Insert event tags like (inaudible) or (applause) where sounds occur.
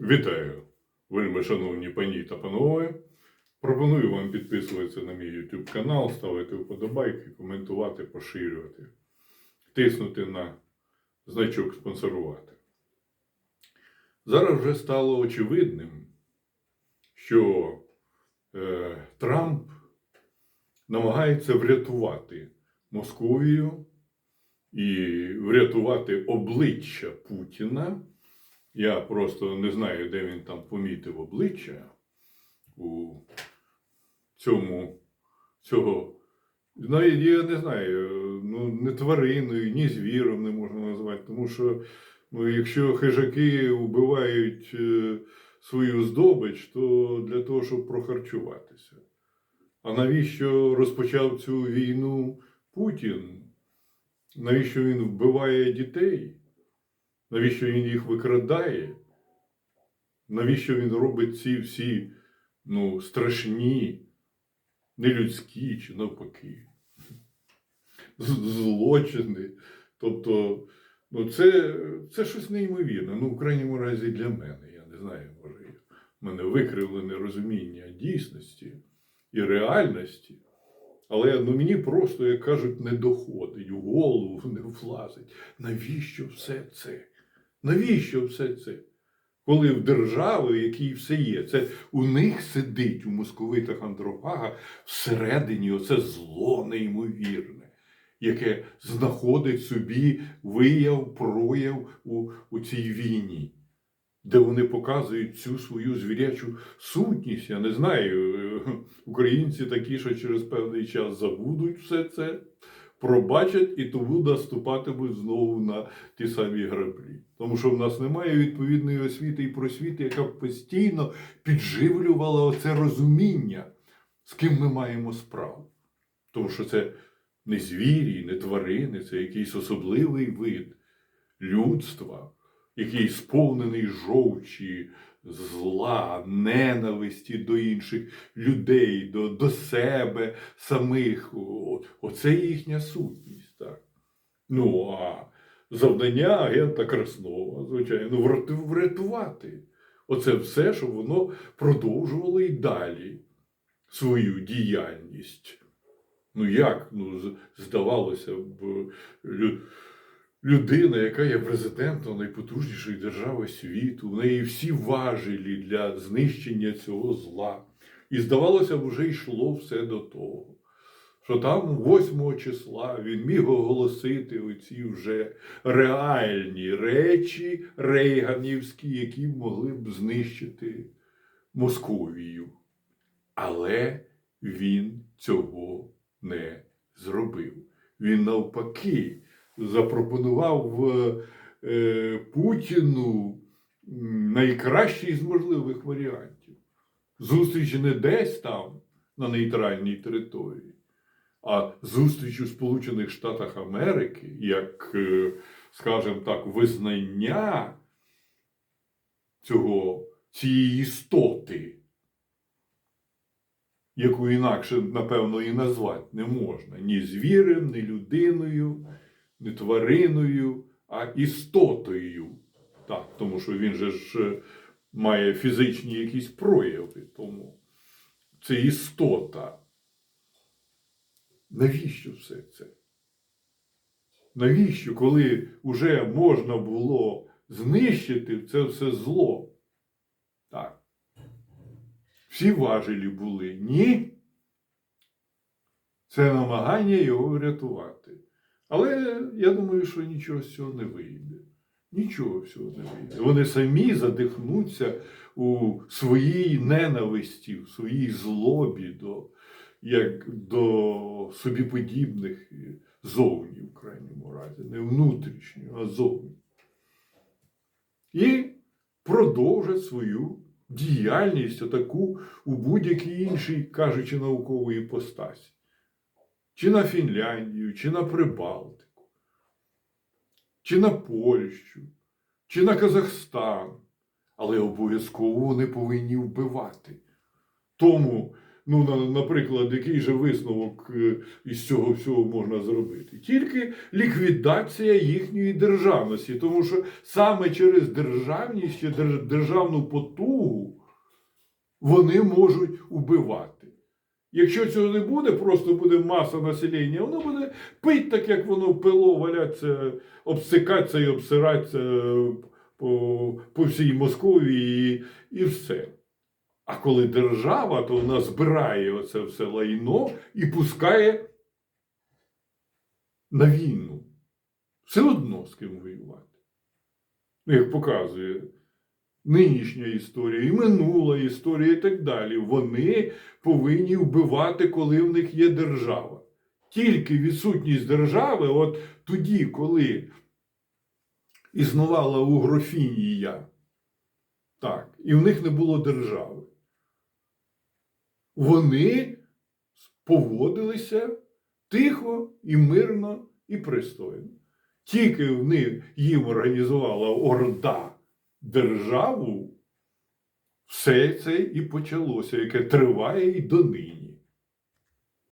Вітаю, вельми шановні пані та панове. Пропоную вам підписуватися на мій YouTube канал, ставити вподобайки, коментувати, поширювати, тиснути на значок спонсорувати. Зараз вже стало очевидним, що е, Трамп намагається врятувати Московію і врятувати обличчя Путіна. Я просто не знаю, де він там помітив обличчя у цьому цього. Навіть я не знаю, ну не твариною, ні звіром не можна назвати, тому що ну, якщо хижаки вбивають е, свою здобич, то для того, щоб прохарчуватися. А навіщо розпочав цю війну Путін? Навіщо він вбиває дітей? Навіщо він їх викрадає? Навіщо він робить ці всі ну, страшні, нелюдські чи навпаки? Злочини. Тобто, ну, це, це щось неймовірне. Ну, в крайньому разі для мене. Я не знаю, може, в мене викривлене розуміння дійсності і реальності. Але ну, мені просто, як кажуть, не доходить, в голову не влазить. Навіщо все це? Навіщо все це? Коли в держави, в якій все є, це у них сидить у московитах антропага всередині оце зло неймовірне, яке знаходить собі вияв, прояв у, у цій війні, де вони показують цю свою звірячу сутність. Я не знаю, е, (laughs) українці такі, що через певний час забудуть все це, пробачать і тому наступатимуть знову на ті самі граблі. Тому що в нас немає відповідної освіти і просвіти, яка б постійно підживлювала оце розуміння, з ким ми маємо справу. Тому що це не звірі, не тварини, це якийсь особливий вид людства, який сповнений жовчі, зла, ненависті до інших людей, до, до себе самих. Оце їхня сутність. Так. Ну, а завдання агента Краснова, звичайно, врятувати. Оце все, щоб воно продовжувало і далі свою діяльність. Ну як? Ну, здавалося б, людина, яка є президентом найпотужнішої держави світу, в неї всі важелі для знищення цього зла. І здавалося б, вже йшло все до того що там 8 числа він міг оголосити оці вже реальні речі рейганівські, які могли б знищити Московію. Але він цього не зробив. Він навпаки запропонував е, Путіну м, найкращий з можливих варіантів. Зустріч не десь там, на нейтральній території, а зустріч у Сполучених Штатах Америки, як, е, скажімо так, визнання цього, цієї істоти, яку інакше, напевно, і назвати не можна ні звірем, ні людиною, ні твариною, а істотою. Так, тому що він же ж е, має фізичні якісь прояви, тому це істота. Навіщо все це? Навіщо, коли вже можна було знищити це все зло? Так. Всі важелі були. Ні. Це намагання його врятувати. Але я думаю, що нічого з цього не вийде. Нічого з цього не вийде. Вони самі задихнуться у своїй ненависті, в своїй злобі до, як до собі подібних зовні, в крайньому разі, не внутрішнього, а зовні. І продовжать свою діяльність отаку у будь-якій іншій, кажучи, наукової іпостасі. Чи на Фінляндію, чи на Прибалтику, чи на Польщу, чи на Казахстан. Але обов'язково вони повинні вбивати. Тому Ну, наприклад, який же висновок е, із цього всього можна зробити? Тільки ліквідація їхньої державності, тому що саме через державність чи державну потугу вони можуть убивати. Якщо цього не буде, просто буде маса населення, воно буде пить так, як воно пило, валяться, обсикатися і обсиратися по, по всій Московії і, і все. А коли держава, то вона збирає оце все лайно і пускає на війну. Все одно з ким воювати. Ну, як показує нинішня історія, і минула історія, і так далі. Вони повинні вбивати, коли в них є держава. Тільки відсутність держави, от тоді, коли існувала Угрофінія, так, і в них не було держави, вони поводилися тихо і мирно і пристойно. Тільки в них їм організувала Орда державу, все це і почалося, яке триває і донині.